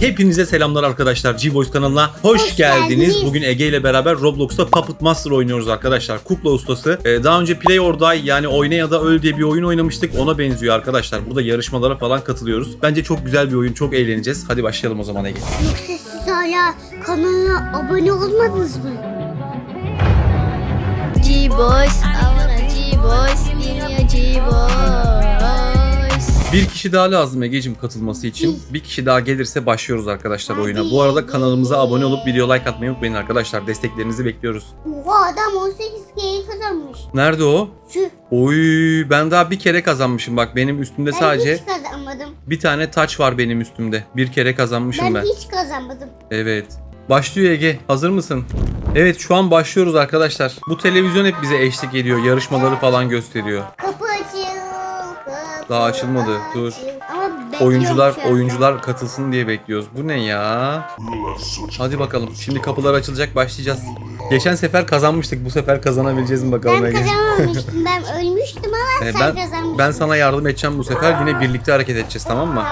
Hepinize selamlar arkadaşlar. G-Boys kanalına hoş, Hoş geldiniz. geldiniz. Bugün Ege ile beraber Roblox'ta Puppet Master oynuyoruz arkadaşlar. Kukla ustası. Ee, daha önce Play or Die yani oyna ya da öl diye bir oyun oynamıştık. Ona benziyor arkadaşlar. Burada yarışmalara falan katılıyoruz. Bence çok güzel bir oyun. Çok eğleneceğiz. Hadi başlayalım o zaman Ege. Yoksa siz hala kanala abone olmadınız mı? G-Boys, I wanna G-Boys, G-Boys. Bir kişi daha lazım Ege'cim katılması için. Bir kişi daha gelirse başlıyoruz arkadaşlar oyuna. Bu arada kanalımıza abone olup video like atmayı unutmayın arkadaşlar. Desteklerinizi bekliyoruz. Oha adam 18 kere kazanmış. Nerede o? Şu Oy ben daha bir kere kazanmışım bak benim üstümde ben sadece hiç kazanmadım. bir tane taç var benim üstümde. Bir kere kazanmışım Ben, ben. hiç kazanmadım. Evet. Başlıyor Ege. Hazır mısın? Evet şu an başlıyoruz arkadaşlar. Bu televizyon hep bize eşlik ediyor. Yarışmaları falan gösteriyor. Kapı Daha açılmadı, dur. Oyuncular oyuncular katılsın diye bekliyoruz. Bu ne ya? Hadi bakalım. Şimdi kapılar açılacak başlayacağız. Geçen sefer kazanmıştık. Bu sefer kazanabileceğiz mi bakalım Ben Ege? kazanamamıştım. ben ölmüştüm ama Ee, sen ben kazanmıştın. ben sana yardım edeceğim bu sefer. Yine birlikte hareket edeceğiz tamam mı?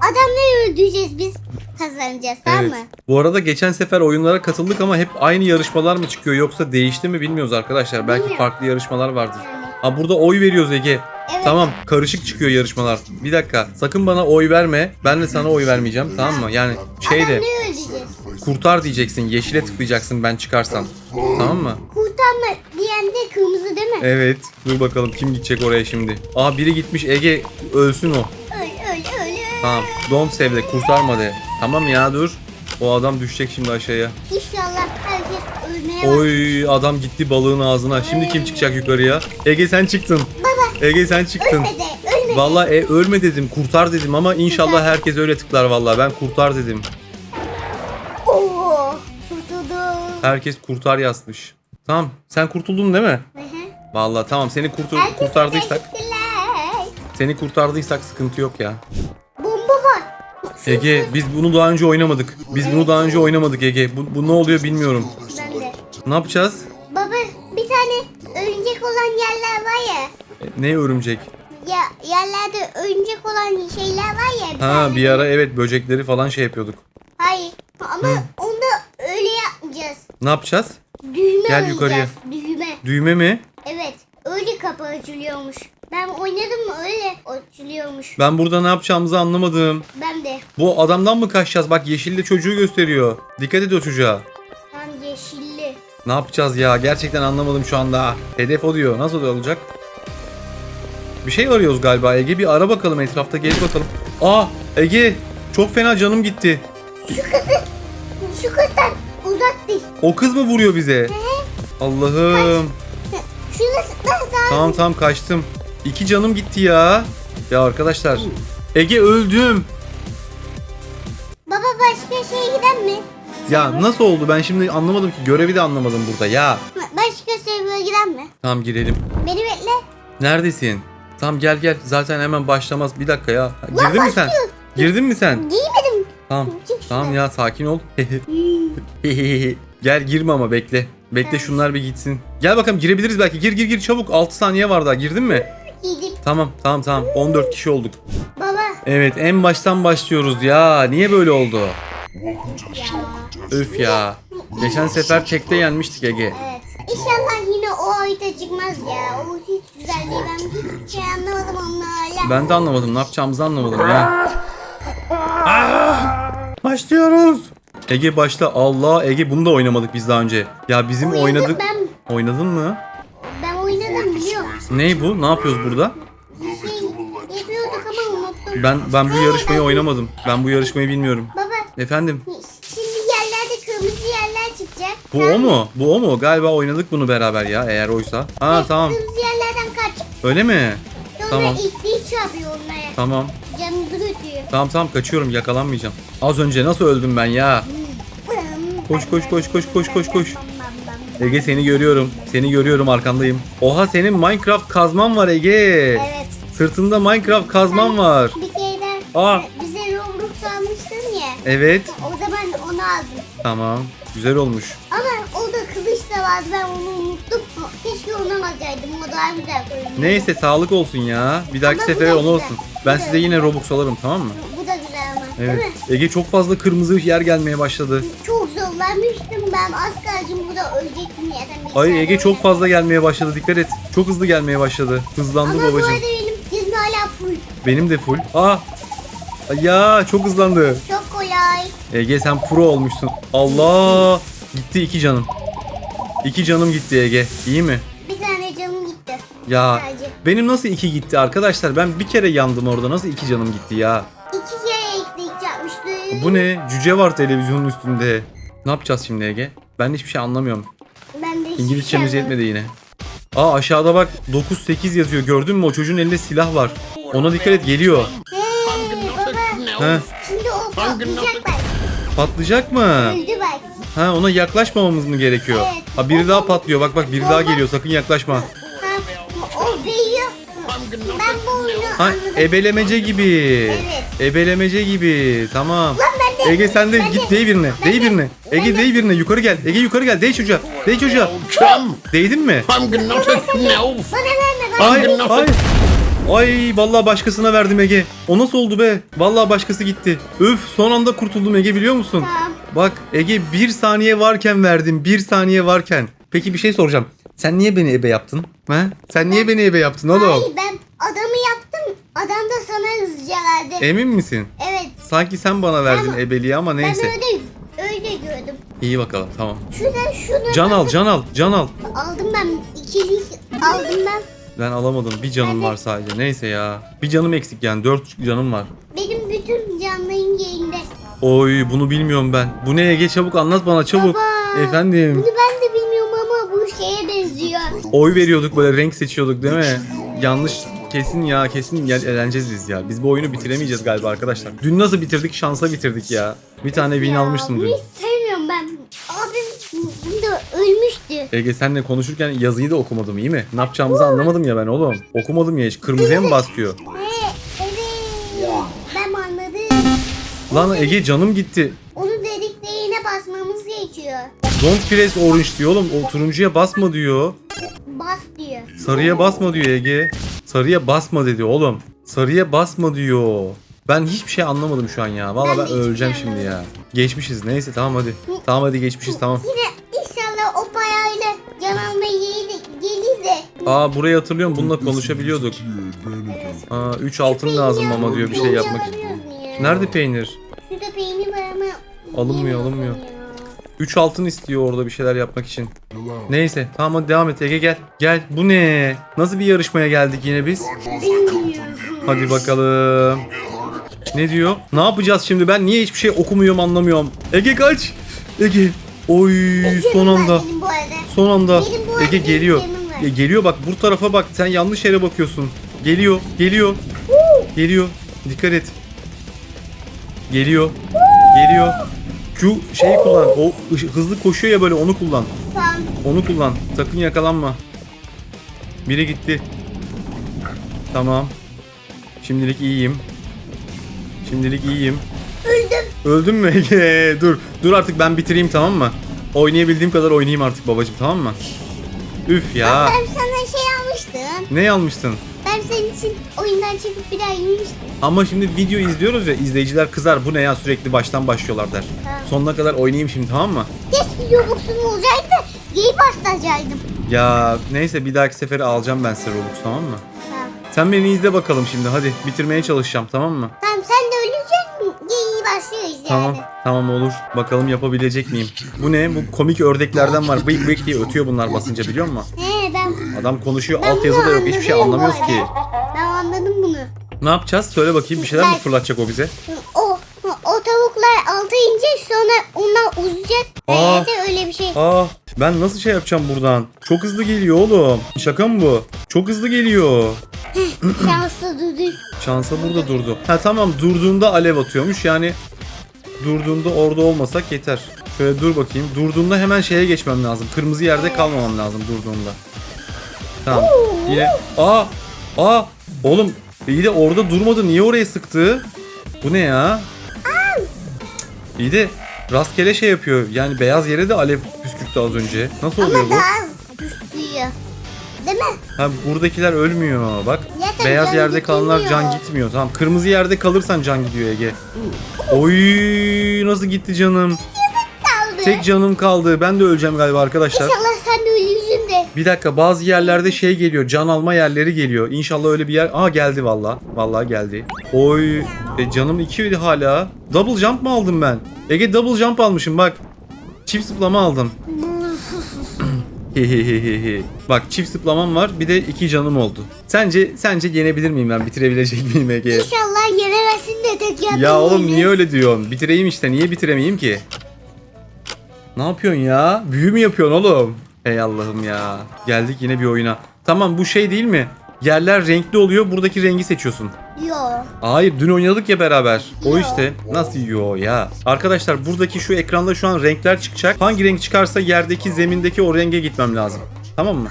Adamları öldüreceğiz biz kazanacağız tamam mı? Bu arada geçen sefer oyunlara katıldık ama hep aynı yarışmalar mı çıkıyor yoksa değişti mi bilmiyoruz arkadaşlar. Belki Bilmiyorum. farklı yarışmalar vardır. Ha burada oy veriyoruz Ege. Evet. Tamam karışık çıkıyor yarışmalar. Bir dakika sakın bana oy verme. Ben de sana oy vermeyeceğim tamam mı? Yani şey de Adamları öldüreceğiz. kurtar diyeceksin. Yeşile tıklayacaksın ben çıkarsam. Tamam mı? Kurtarma diyen de kırmızı değil mi? Evet. Dur bakalım kim gidecek oraya şimdi. Aa biri gitmiş Ege ölsün o. Öl öl öl. öl. Tamam. Don't save de kurtarma de. Tamam ya dur. O adam düşecek şimdi aşağıya. İnşallah herkes ölmeye. Oy adam gitti balığın ağzına. Şimdi kim çıkacak yukarıya? Ege sen çıktın. Ege sen çıktın. ölmedi ölmedi. Vallahi e, ölme dedim, kurtar dedim ama inşallah herkes öyle tıklar vallahi. Ben kurtar dedim. Oo kurtuldum. Herkes kurtar yazmış. Tamam, sen kurtuldun değil mi? Hı hı. Vallahi tamam seni kurtur Herkes kurtardıysak, seni kurtardıysak sıkıntı yok ya. Bomba var. Ege biz bunu daha önce oynamadık. Biz bunu daha önce oynamadık Ege. Bu, bu ne oluyor bilmiyorum. Ben de. Ne yapacağız? Baba bir tane örümcek olan yerler var ya. Ne örümcek? Ya yerlerde örümcek olan şeyler var ya. Ha bir ara evet böcekleri falan şey yapıyorduk. Hayır. Ama onu da öyle yapmayacağız. Ne yapacağız? Düğme Gel oynayacağız. yukarıya. Düğme. Düğme mi? Evet. Öyle kapı açılıyormuş. Ben oynadım mı öyle açılıyormuş. Ben burada ne yapacağımızı anlamadım. Ben de. Bu adamdan mı kaçacağız? Bak yeşilde çocuğu gösteriyor. Dikkat et o çocuğa. Ben yeşilli. Ne yapacağız ya? Gerçekten anlamadım şu anda. Hedef o diyor. Nasıl olacak? Bir şey arıyoruz galiba Ege. Bir ara bakalım etrafta gez bakalım. Aa Ege çok fena canım gitti. Şu kızdan uzak değil. O kız mı vuruyor bize? Allah'ım. Daha daha. Tamam tamam kaçtım. İki canım gitti ya. Ya arkadaşlar. Ege öldüm. Baba başka şeye giden mi? Ya nasıl oldu? Ben şimdi anlamadım ki. Görevi de anlamadım burada. Ya. Başka server'a giden mi? Tamam girelim. Beni bekle. Neredesin? Tamam gel gel. Zaten hemen başlamaz. Bir dakika ya. Girdin mi sen? başlıyor. Girdin mi sen? Giymedim. Tamam. Çık Tamam şuradan. ya sakin ol. Gel girme ama bekle. Bekle şunlar bir gitsin. Gel bakalım girebiliriz belki. Gir gir gir çabuk. 6 saniye var daha. Girdin mi? Giydim. Tamam tamam tamam. 14 kişi olduk. Baba. Evet en baştan başlıyoruz ya. Niye böyle oldu? Öf ya. Geçen sefer tekte yenmiştik Ege. Evet. İnşallah harita çıkmaz ya. O hiç güzel değil. Ben hiç şey anlamadım onlarla. Ben de anlamadım. Ne yapacağımızı anlamadım ya. Ah! Başlıyoruz. Ege başla. Allah Ege bunu da oynamadık biz daha önce. Ya bizim Oynadım oynadık. Ben, Oynadın mı? ben oynadım biliyorum. Ne bu? Ne yapıyoruz burada? Şey yapıyorduk ama unuttum. Ben ben bu yarışmayı oynamadım. Ben bu yarışmayı bilmiyorum. Baba Efendim? Bu o mu? Bu o mu? Galiba oynadık bunu beraber ya eğer oysa. Ha tamam. Kırmızı yerlerden kaç. Öyle mi? Sonra Tamam. ilk çarpıyor onlara. Tamam. Canınızı götürüyor. Tamam tamam kaçıyorum yakalanmayacağım. Az önce nasıl öldüm ben ya? Koş, koş, koş, koş, koş, koş, koş. Ege seni görüyorum. Seni görüyorum arkandayım. Oha senin Minecraft kazman var Ege. Evet. Sırtında Minecraft kazman var. Bir kere Aa. bize Roblox almıştın ya. Evet. O zaman onu aldım. Tamam. Güzel olmuş. Vardı ben onu unuttum. Keşke onu alsaydım o daha güzel görünüyor. Neyse sağlık olsun ya. Bir dahaki Ama bu sefere da onu güzel. olsun. Ben Bu da size yine güzel. Robux alırım tamam mı? Bu da güzel ama. Evet. mi? Ege çok fazla kırmızı yer gelmeye başladı. Çok zorlanmıştım ben. Az kalsın burada ölecektim zaten. Ay Ege çok fazla gelmeye başladı. Dikkat et. Çok hızlı gelmeye başladı. Hızlandı Ama bu babacığım. arada benim hızım hala full. Benim de full. Aa! Ya çok hızlandı. Çok kolay. Ege sen pro olmuşsun. Allah! Gitti iki canım. İki canım gitti Ege. İyi mi? Bir tane canım gitti. Ya Sadece. benim nasıl iki gitti arkadaşlar? Ben bir kere yandım orada. Nasıl iki canım gitti ya? İki kere ekmek yapmıştı. Bu ne? Cüce var televizyonun üstünde. Ne yapacağız şimdi Ege? Ben hiçbir şey anlamıyorum. Ben de hiçbir İngilizcemiz şey yetmedi yine. Aa aşağıda bak 9-8 yazıyor. Gördün mü? O çocuğun elinde silah var. Ona dikkat et geliyor. Hey baba. He, Şimdi o patlayacak bak. patlayacak mı? Öldü. Ha ona yaklaşmamamız mı gerekiyor? Evet. Ha biri daha patlıyor. Bak bak biri daha geliyor. Sakın yaklaşma. Ha, o büyüyor. Ben bu oyunu Ha anladım. ebelemece gibi. Evet. Ebelemece gibi. Tamam. Lan ben de- Ege sen de ben git de- değ birine. ben de- birine. Ege de- değ birine. Yukarı gel. Ege yukarı gel. Değ çocuğa. Değ çocuğa. Chum! Değdin mi? I'm. Bana verme bana. Ay. Ay vallahi başkasına verdim Ege. O nasıl oldu be? Vallahi başkası gitti. Öf son anda kurtuldum Ege biliyor musun? Tamam. Bak Ege bir saniye varken verdim. Bir saniye varken. Peki bir şey soracağım. Sen niye beni ebe yaptın? Ha? Sen niye beni ebe yaptın oğlum? Hayır ben adamı yaptım. Adam da sana hızlıca verdi. Emin misin? evet. Sanki sen bana verdin Ama- ebeliği ama neyse. Ben öyle öyle gördüm. İyi bakalım tamam. Şuradan şunu Can al can al can al. Aldım ben. İkilik aldım ben. Ben alamadım. Bir canım var sadece. Neyse ya. Bir canım eksik yani. Dört canım var. Benim bütün canlarım yerinde. Oy bunu bilmiyorum ben. Bu ne Ege çabuk anlat bana çabuk. Baba. Efendim. Bunu ben de bilmiyorum ama bu şeye benziyor. Oy veriyorduk böyle renk seçiyorduk değil mi? Yanlış kesin ya kesin ya, eğleneceğiz biz ya. Biz bu oyunu bitiremeyeceğiz galiba arkadaşlar. Dün nasıl bitirdik? Şansa bitirdik ya. Bir tane win Ya, almıştım bunu dün. hiç sevmiyorum ben. Abim bunda ölmüştü. Ege senle konuşurken yazıyı da okumadım iyi mi? Ne yapacağımızı anlamadım ya ben oğlum. Okumadım ya hiç. Kırmızıya mı bas Lan Ege canım gitti. Onu dediklerine basmamız gerekiyor. Don't press orange diyor oğlum. O turuncuya basma diyor. Bas diyor. Sarıya basma diyor Ege. Sarıya basma dedi oğlum. Sarıya basma diyor. Ben hiçbir şey anlamadım şu an ya. Vallahi Ben ben, hiçbir öleceğim şey şimdi ya. Geçmişiz. Neyse tamam hadi. Tamam hadi geçmişiz tamam. Yine inşallah o parayla can almaya gelir, de. Aa burayı hatırlıyorum. Bununla konuşabiliyorduk. Aa 3 altın lazım ama diyor bir şey yapmak için. Nerede peynir? Şurada peynir var ama. Alınmıyor, alınmıyor. ya. 3 altın istiyor orada bir şeyler yapmak için. Neyse tamam hadi devam et Ege gel. Gel bu ne? Nasıl bir yarışmaya geldik yine biz? Hadi bakalım. Ne diyor? Ne yapacağız şimdi? Ben niye hiçbir şey okumuyorum anlamıyorum. Ege kaç. Ege. Oy son anda. Son anda. Ege geliyor. E, geliyor bak bu tarafa bak. Sen yanlış yere bakıyorsun. Geliyor. Geliyor. Geliyor. Dikkat et. Geliyor. Geliyor. Q şeyi kullan. O hızlı koşuyor ya böyle onu kullan. Tamam. Onu kullan. Sakın yakalanma. Biri gitti. Tamam. Şimdilik iyiyim. Şimdilik iyiyim. Öldüm. Öldün mü Ege? dur. Dur artık ben bitireyim tamam mı? Oynayabildiğim kadar oynayayım artık babacığım tamam mı? Üf ya. Ben sana şey almıştım. Ne almıştın? Senin için oyundan çıkıp bir daha yemiştim. Ama şimdi video izliyoruz ya izleyiciler kızar bu ne ya sürekli baştan başlıyorlar der. Tamam. Sonuna kadar oynayayım şimdi tamam mı? Keşke Robux'um olacaktı. Geyip bastacaktım. Ya neyse bir dahaki sefere alacağım ben size Robux tamam mı? Tamam. Sen beni izle bakalım şimdi hadi bitirmeye çalışacağım tamam mı? Tamam sen de öleceksin. Geyiği başlıyoruz yani. Tamam tamam olur bakalım yapabilecek miyim? Bu ne bu komik ördeklerden var bıyık bıyık diye ötüyor bunlar basınca biliyor musun? He ben, Adam konuşuyor altyazı da yok hiçbir şey anlamıyoruz ki. Ne yapacağız söyle bakayım bir şeyler mi fırlatacak o bize? O, o tavuklar alta inecek sonra onlar uzayacak. Aa. Evet öyle bir şey. Aa ben nasıl şey yapacağım buradan? Çok hızlı geliyor oğlum. Şaka mı bu? Çok hızlı geliyor. Şanslı dudu. Şansa burada durdu. Ha tamam durduğunda alev atıyormuş yani durduğunda orada olmasak yeter. Şöyle dur bakayım. Durduğunda hemen şeye geçmem lazım. Kırmızı yerde kalmamam lazım durduğunda. Tamam. Yine aa aa oğlum iyi de orada durmadı. Niye oraya sıktı? Bu ne ya? İyi de rastgele şey yapıyor. Yani beyaz yere de alev püskürttü az önce. Nasıl oluyor Ama bu? daha az püskürüyor. Değil mi? Ha buradakiler ölmüyor bak. Zaten beyaz can yerde kalanlar gitmiyor. can gitmiyor. Tamam kırmızı yerde kalırsan can gidiyor Ege. Oy nasıl gitti canım? Kaldı. Tek canım kaldı. Ben de öleceğim galiba arkadaşlar. İnşallah sen de ölürsün de. Bir dakika bazı yerlerde şey geliyor. Can alma yerleri geliyor. İnşallah öyle bir yer. Aa geldi valla. Valla geldi. Oy. E, canım 2 hala. Double jump mı aldım ben? Ege double jump almışım bak. Çift zıplama aldım. Hehehehe. Bak çift zıplamam var. Bir de iki canım oldu. Sence sence yenebilir miyim ben? Bitirebilecek miyim Ege? İnşallah yenemezsin de tek yandan Ya oğlum niye öyle diyorsun? Bitireyim işte. Niye bitiremeyeyim ki? Ne yapıyorsun ya? Büyü mü yapıyorsun oğlum? Ey Allah'ım ya. Geldik yine bir oyuna. Tamam bu şey değil mi? Yerler renkli oluyor. Buradaki rengi seçiyorsun. Yo. Hayır dün oynadık ya beraber. O Yo. işte. Nasıl yo ya? Arkadaşlar buradaki şu ekranda şu an renkler çıkacak. Hangi renk çıkarsa yerdeki zemindeki o renge gitmem lazım. Tamam mı?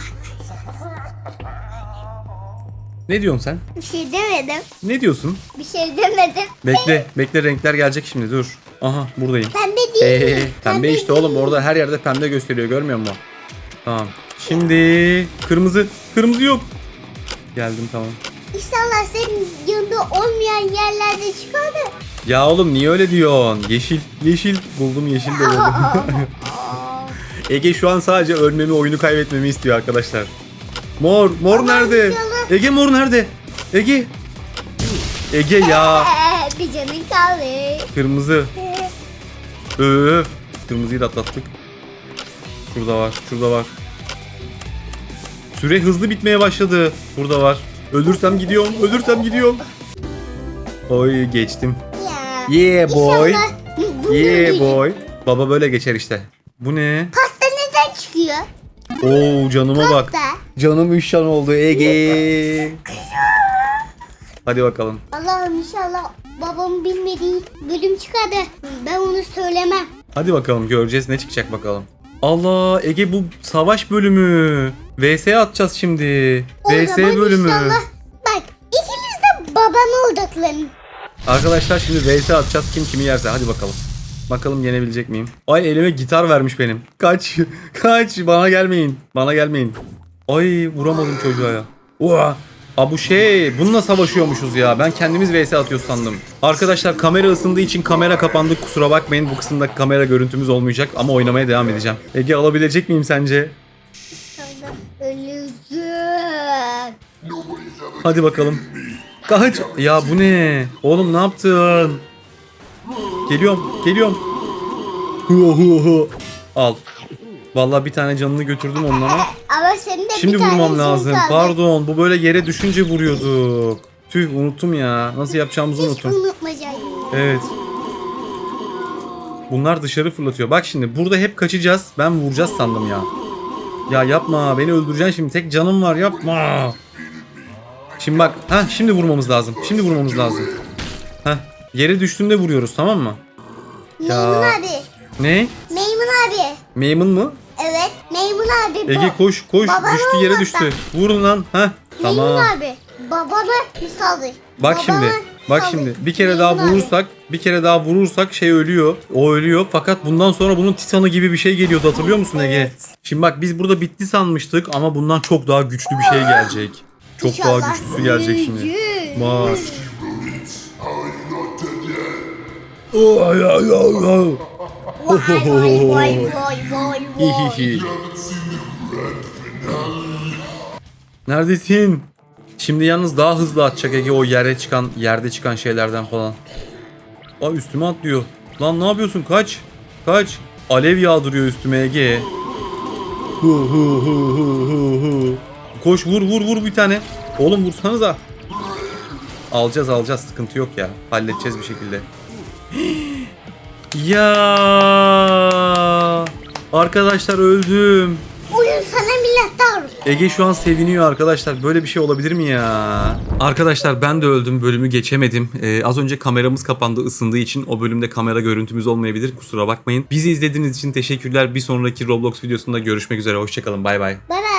Ne diyorsun sen? Bir şey demedim. Ne diyorsun? Bir şey demedim. Bekle. Bekle renkler gelecek şimdi dur. Aha buradayım. Pembe değil Ee, mi? pembe işte değil oğlum orada her yerde pembe gösteriyor görmüyor musun? Tamam. Şimdi kırmızı. Kırmızı yok. Geldim tamam. İnşallah senin yanında olmayan yerlerde çıkar da. Ya oğlum niye öyle diyorsun? Yeşil. Yeşil. Buldum yeşil de buldum. Ege şu an sadece ölmemi, oyunu kaybetmemi istiyor arkadaşlar. Mor. Mor nerede? Ege mor nerede? Ege. Ege ya. Bir canın kaldı. Kırmızı. Öf. Kırmızıyı da atlattık. Şurada var. Şurada var. Süre hızlı bitmeye başladı. Burada var. Ölürsem gidiyorum. Ölürsem gidiyorum. Oy geçtim. Ya. Yeah boy. Yeah boy. Baba böyle geçer işte. Bu ne? Pasta neden çıkıyor? Oo canıma bak. Pasta. Canım üç can oldu Ege. Hadi bakalım. Allah'ım inşallah babamın bilmediği bölüm çıkar da ben onu söylemem. Hadi bakalım göreceğiz ne çıkacak bakalım. Allah Ege bu savaş bölümü. VS atacağız şimdi. O VS zaman bölümü. inşallah bak ikiniz de babama odaklanın. Arkadaşlar şimdi VS atacağız kim kimi yerse hadi bakalım. Bakalım yenebilecek miyim? Ay elime gitar vermiş benim. Kaç. Kaç. Bana gelmeyin. Bana gelmeyin. Ay vuramadım çocuğa ya. Oha. Aa bu şey bununla savaşıyormuşuz ya. Ben kendimiz vs atıyor sandım. Arkadaşlar kamera ısındığı için kamera kapandı. Kusura bakmayın bu kısımda kamera görüntümüz olmayacak ama oynamaya devam edeceğim. Ege alabilecek miyim sence? Hadi bakalım. Kaç. Ya bu ne? Oğlum ne yaptın? Geliyorum, geliyorum. Hu hu hu. Al. Vallahi bir tane canını götürdüm onun ama. Senin de Şimdi bir tane vurmam lazım. kaldı. Pardon. Bu böyle yere düşünce vuruyorduk. Tüh unuttum ya. Nasıl yapacağımızı Hiç unuttum. Evet. Bunlar dışarı fırlatıyor. Bak şimdi burada hep kaçacağız. Ben vuracağız sandım ya. Ya yapma. Beni öldüreceksin şimdi. Tek canım var. Yapma. Şimdi bak. ha şimdi vurmamız lazım. Şimdi vurmamız lazım. Ha yere düştüğünde vuruyoruz tamam mı? Meymun abi. Ne? Meymun abi. Maymun mu? Evet. Meymun abi. Ege Ba- koş koş. Babam düştü yere düştü. Vurun lan. Ha Meymun tamam. abi. Babama saldır. Bak Babama şimdi. Bak saldır. şimdi. Bir kere daha Meymun abi. vurursak, bir kere daha vurursak şey ölüyor. O ölüyor. Fakat bundan sonra bunun titanı gibi bir şey geliyordu. Hatırlıyor musun Ege? Evet. Şimdi bak biz burada bitti sanmıştık ama bundan çok daha güçlü bir şey gelecek. Çok İnşallah daha güçlüsü gelecek şimdi. Bak. Oy, ay, ay, ay. Vay vay vay vay. Neredesin? Şimdi yalnız daha hızlı atacak Ege o yere çıkan yerde çıkan şeylerden falan. Aa üstüme atlıyor. Lan ne yapıyorsun? Kaç. Kaç. Alev yağdırıyor üstüme Ege. Koş vur vur vur bir tane. Oğlum vursanıza. Alacağız alacağız sıkıntı yok ya. Halledeceğiz bir şekilde. Ya Arkadaşlar öldüm. Oyun sana minnettar. Ege şu an seviniyor arkadaşlar. Böyle bir şey olabilir mi ya? Arkadaşlar ben de öldüm. Bölümü geçemedim. Ee, az önce kameramız kapandı ısındığı için o bölümde kamera görüntümüz olmayabilir. Kusura bakmayın. Bizi izlediğiniz için teşekkürler. Bir sonraki Roblox videosunda görüşmek üzere. Hoşçakalın. Bay bay. Bye bye.